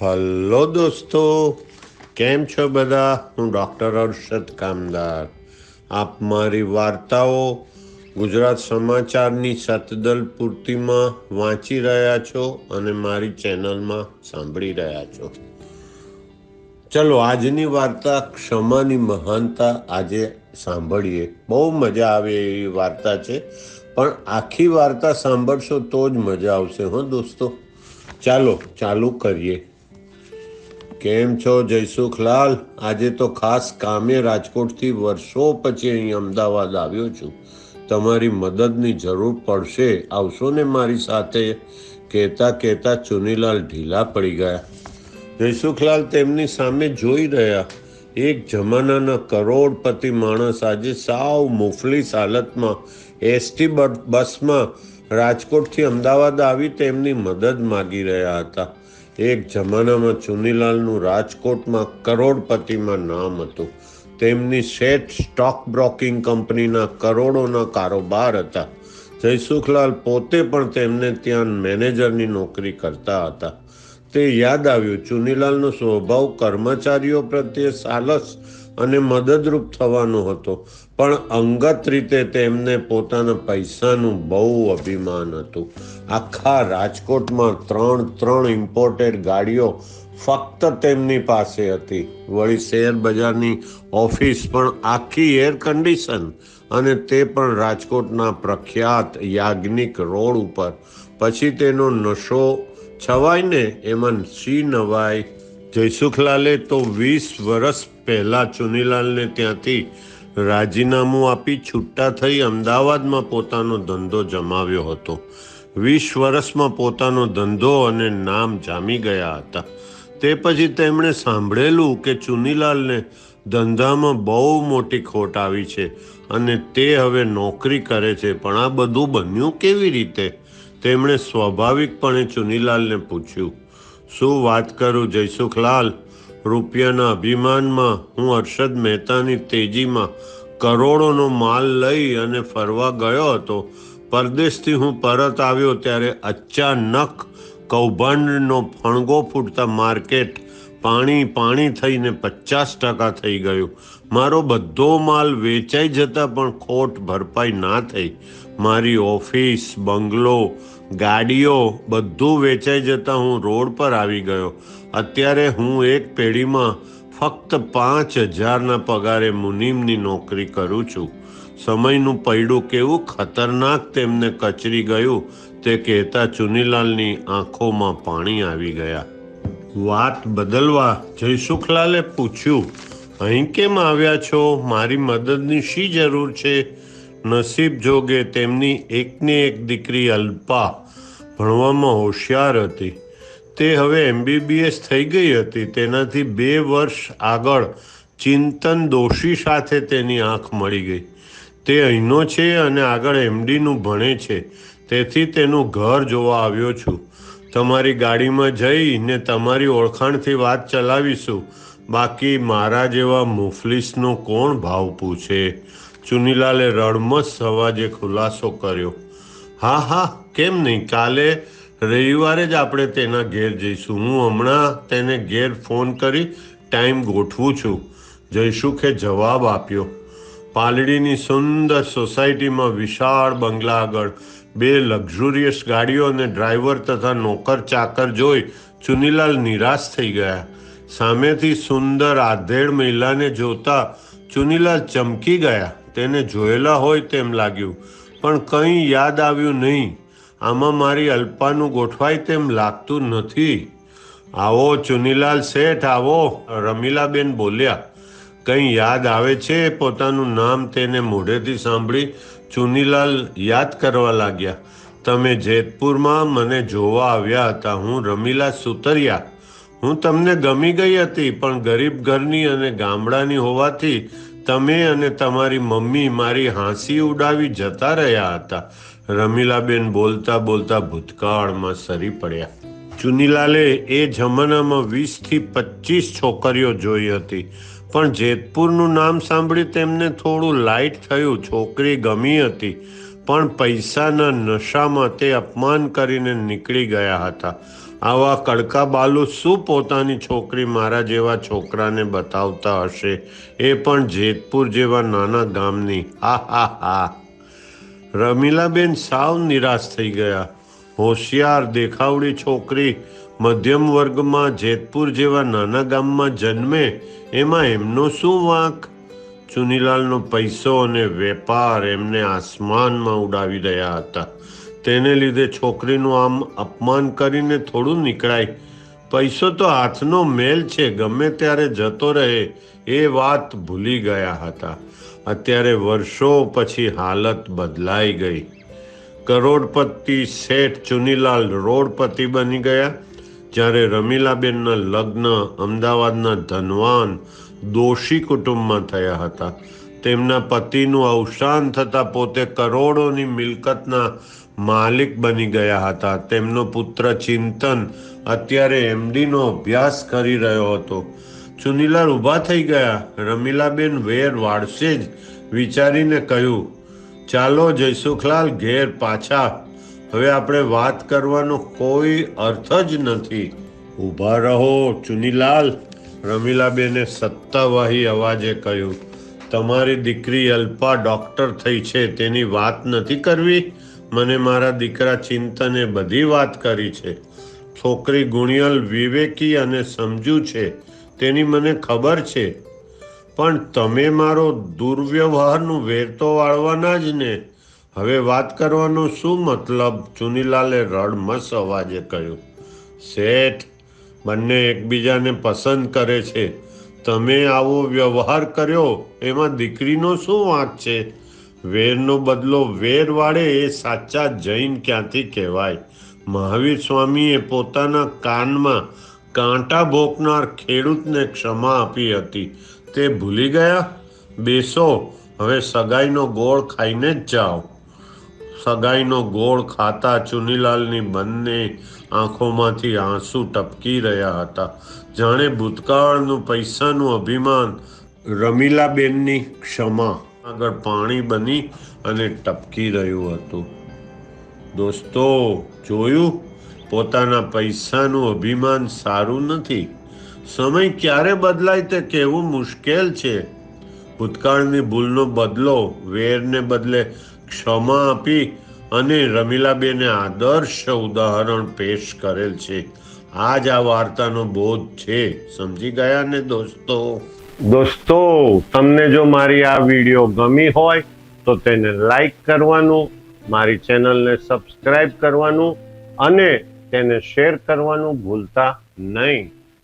Hello દોસ્તો, કેમ છો બધા? હું ડૉક્ટર અર્ષદ કામદાર. આપ મારી વાર્તાઓ ગુજરાત સમાચારની સતદલ પૂર્તિમાં વાંચી રહ્યા છો અને મારી ચેનલમાં સાંભળી રહ્યા છો. ચલો, આજની વાર્તા ક્ષમાની મહાનતા આજે સાંભળીએ. બહુ મજા આવે એવી વાર્તા છે, પણ આખી વાર્તા સાંભળશો તો જ મજા આવશે, હો દોસ્તો. ચાલો, ચાલુ કરીએ. કેમ છો જયસુખલાલ આજે તો ખાસ કામે રાજકોટથી વર્ષો પછી અહીં અમદાવાદ આવ્યો છું. તમારી મદદની જરૂર પડશે. આવશો ને મારી સાથે? કહેતા કહેતા ચુનીલાલ ઢીલા પડી ગયા. જયસુખલાલ તેમની સામે જોઈ રહ્યા. એક જમાનાના કરોડપતિ માણસ આજે સાવ મુફલીસ હાલતમાં એસટી બસમાં રાજકોટથી અમદાવાદ આવી તેમની મદદ માગી રહ્યા હતા. એક જમાનામાં ચુનીલાલનું રાજકોટમાં કરોડપતિમાં નામ હતું. તેમની શેઠ સ્ટોક બ્રોકિંગ કંપનીના કરોડોના કારોબાર હતા. જયસુખલાલ પોતે પણ તેમને ત્યાં મેનેજરની નોકરી કરતા હતા. તે યાદ આવ્યું, ચુનીલાલનો સ્વભાવ કર્મચારીઓ પ્રત્યે સાલસ અને મદદરૂપ થવાનો હતો. પણ અંગત રીતે તેમને પોતાના પૈસાનું બહુ અભિમાન હતું. આખા રાજકોટમાં ત્રણ ત્રણ ઇમ્પોર્ટેડ ગાડીઓ ફક્ત તેમની પાસે હતી. વળી શેર બજારની ઓફિસ પણ આખી એર કન્ડિશન અને તે પણ રાજકોટના પ્રખ્યાત યાજ્ઞિક રોડ ઉપર. પછી તેનો નશો છવાઈને એમાં સી નવાય જયસુખલાલે તો વીસ વર્ષ પહેલાં ચુનીલાલને ત્યાંથી રાજીનામું આપી છૂટા થઈ અમદાવાદમાં પોતાનો ધંધો જમાવ્યો હતો. વીસ વર્ષમાં પોતાનો ધંધો અને નામ જામી ગયા હતા. તે પછી તેમણે સાંભળેલું કે ચુનીલાલને ધંધામાં બહુ મોટી ખોટ આવી છે અને તે હવે નોકરી કરે છે, પણ આ બધું બન્યું કેવી રીતે? તેમણે સ્વાભાવિકપણે ચુનીલાલને પૂછ્યું. શું વાત કરું જયસુખલાલ? રૂપિયાના અભિમાનમાં હું હર્ષદ મહેતાની તેજીમાં કરોડોનો માલ લઈ અને ફરવા ગયો હતો. પરદેશથી હું પરત આવ્યો ત્યારે અચાનક કૌભાંડનો ફણગો ફૂટતા માર્કેટ પાણી પાણી થઈને પચાસ ટકા થઈ ગયું. મારો બધો માલ વેચાઈ જતાં પણ ખોટ ભરપાઈ ના થઈ. મારી ઓફિસ, બંગલો, ગાડીઓ બધું વેચાઈ જતાં હું રોડ પર આવી ગયો. અત્યારે હું એક પેઢીમાં ફક્ત પાંચ હજારના પગારે મુનિમની નોકરી કરું છું. સમયનું પૈડું કેવું ખતરનાક તેમને કચરી ગયું. તે કહેતા ચુનીલાલની આંખોમાં પાણી આવી ગયા. વાત બદલવા જયસુખલાલે પૂછ્યું, અહીં કેમ આવ્યા છો? મારી મદદની શી જરૂર છે? નસીબ જોગે તેમની એકની એક દીકરી અલ્પા ભણવામાં હોશિયાર હતી. તે હવે એમબીબીએસ થઈ ગઈ હતી. તેનાથી બે વર્ષ આગળ ચિંતન દોશી સાથે તેની આંખ મળી ગઈ. તે અહીંનો છે અને આગળ એમડીનું ભણે છે. તેથી તેનું ઘર જોવા આવ્યો છું. તમારી ગાડીમાં જઈને તમારી ઓળખાણથી વાત ચલાવીશું. બાકી મારા જેવા મુફલીસનો કોણ ભાવ પૂછે? ચુનીલાલે રડમસ અવાજે ખુલાસો કર્યો. હા હા, કેમ નહીં? કાલે રવિવારે જ આપણે તેના ઘેર જઈશું. હું હમણાં તેને ઘેર ફોન કરી ટાઈમ ગોઠવું છું. જયસુખે જવાબ આપ્યો. પાલડીની સુંદર સોસાયટીમાં વિશાળ બંગલા આગળ બે લક્ઝુરિયસ ગાડીઓ અને ડ્રાઈવર તથા નોકર ચાકર જોઈ ચુનીલાલ નિરાશ થઈ ગયા. સામેથી સુંદર આધેડ મહિલાને જોતા ચુનીલાલ ચમકી ગયા. તેને જોયેલા હોય તેમ લાગ્યું, પણ કંઈ યાદ આવ્યું નહીં. આમાં મારી અલ્પાનું ગોઠવાય તેમ લાગતું નથી. આવો, ચુનીલાલ શેઠ, આવો. રમીલાબેન બોલ્યા, કંઈ યાદ આવે છે? પોતાનું નામ તેને મોઢેથી સાંભળી ચુનીલાલ યાદ કરવા લાગ્યા. તમે જેતપુરમાં મને જોવા આવ્યા હતા. હું રમીલા સુતરિયા. હું તમને ગમી ગઈ હતી, પણ ગરીબ ઘરની અને ગામડાની હોવાથી તમે અને તમારી મમ્મી મારી હાંસી ઉડાવી જતા રહ્યા હતા. રમીલાબેન બોલતા બોલતા ભૂતકાળમાં સરી પડ્યા. ચુનીલાલે એ જમાનામાં વીસથી પચીસ છોકરીઓ જોઈ હતી. પણ જેતપુરનું નામ સાંભળી તેમને થોડું લાઇટ થયું, છોકરી ગમી હતી. પણ પૈસાના નશામાં તે અપમાન કરીને નીકળી ગયા હતા. આવા કડકા બાલુ શું પોતાની છોકરી મારા જેવા છોકરાને બતાવતા હશે? એ પણ જેતપુર જેવા નાના ગામની. હા હા હા. રમીલાબેન સાવ નિરાશ થઈ ગયા. હોશિયાર, દેખાવડી છોકરી મધ્યમ વર્ગમાં જેતપુર જેવા નાના ગામમાં જન્મે. એમાં એમનો શું વાંક? ચુનીલાલનો પૈસો અને વેપાર એમને આસમાનમાં ઉડાવી રહ્યા હતા. તેને લીધે છોકરીનું આમ અપમાન કરીને થોડું નીકળાય. પૈસો તો હાથનો મેલ છે, ગમે ત્યારે જતો રહે, એ વાત ભૂલી ગયા હતા. અત્યારે વર્ષો પછી હાલત બદલાઈ ગઈ. કરોડપતિ શેઠ ચુનીલાલ રોડપતિ બની ગયા, જ્યારે રમીલાબેનના લગ્ન અમદાવાદના ધનવાન દોશી કુટુંબમાં થયા હતા. તેમના પતિનું અવસાન થતાં પોતે કરોડોની મિલકતના માલિક બની ગયા હતા. તેમનો પુત્ર ચિંતન અત્યારે એમડીનો અભ્યાસ કરી રહ્યો હતો. ચુનીલાલ ઊભા થઈ ગયા. રમીલાબેન વેર વાળશે જ, વિચારીને કહ્યું, ચાલો જયસુખલાલ ઘેર પાછા. હવે આપણે વાત કરવાનો કોઈ અર્થ જ નથી. ઊભા રહો, ચુનીલાલ, રમીલાબેને સત્તાવાહી અવાજે કહ્યું. તમારી દીકરી અલ્પા ડૉક્ટર થઈ છે, તેની વાત નથી કરવી? મને મારા દીકરા ચિંતને બધી વાત કરી છે. છોકરી ગુણિયલ વિવેકી અને સમજુ છે. તેની મને ખબર છે. પણ તમે મારો દુર્વ્યવહારનું વેરતો વાળવાના જ ને. હવે વાત કરવાનો શું મતલબ? ચુનીલાલે રડમસ અવાજે કહ્યું. શેઠ, બંને એકબીજાને પસંદ કરે છે. તમે આવો વ્યવહાર કર્યો, એમાં દીકરીનો શું વાંક છે? વેરનો બદલો વેર વાળે એ સાચા જૈન ક્યાંથી કહેવાય? મહાવીર સ્વામીએ પોતાના કાનમાં કાંટા ભોંકનાર ખેડૂતને ક્ષમા આપી હતી. તે ભૂલી ગયા? બેસો, હવે સગાઈનો ગોળ ખાઈને જ જાઓ. સગાઈનો ગોળ ખાતા ચુનીલાલની બંને આંખોમાંથી આંસુ ટપકી રહ્યા હતા. જાણે ભૂતકાળનું પૈસાનું અભિમાન રમીલાબેનની ક્ષમા આગળ પાણી બની અને ટપકી રહ્યું હતું. દોસ્તો, જોયું? પોતાના પૈસાનું અભિમાન સારું નથી. સમય ક્યારે બદલાય તે કહેવું મુશ્કેલ છે. ભૂતકાળની ભૂલનો બદલો, વેરને બદલે ક્ષમા આપી અને રમીલાબેને આદર્શ ઉદાહરણ પેશ કરેલ છે. આ જ આ વાર્તાનો બોધ છે. સમજી ગયા ને દોસ્તો? દોસ્તો, તમને જો મારી આ વીડિયો ગમી હોય, તો તેને લાઈક કરવાનું, મારી ચેનલને સબસ્ક્રાઈબ કરવાનું અને તેને શેર કરવાનું ભૂલતા નહીં.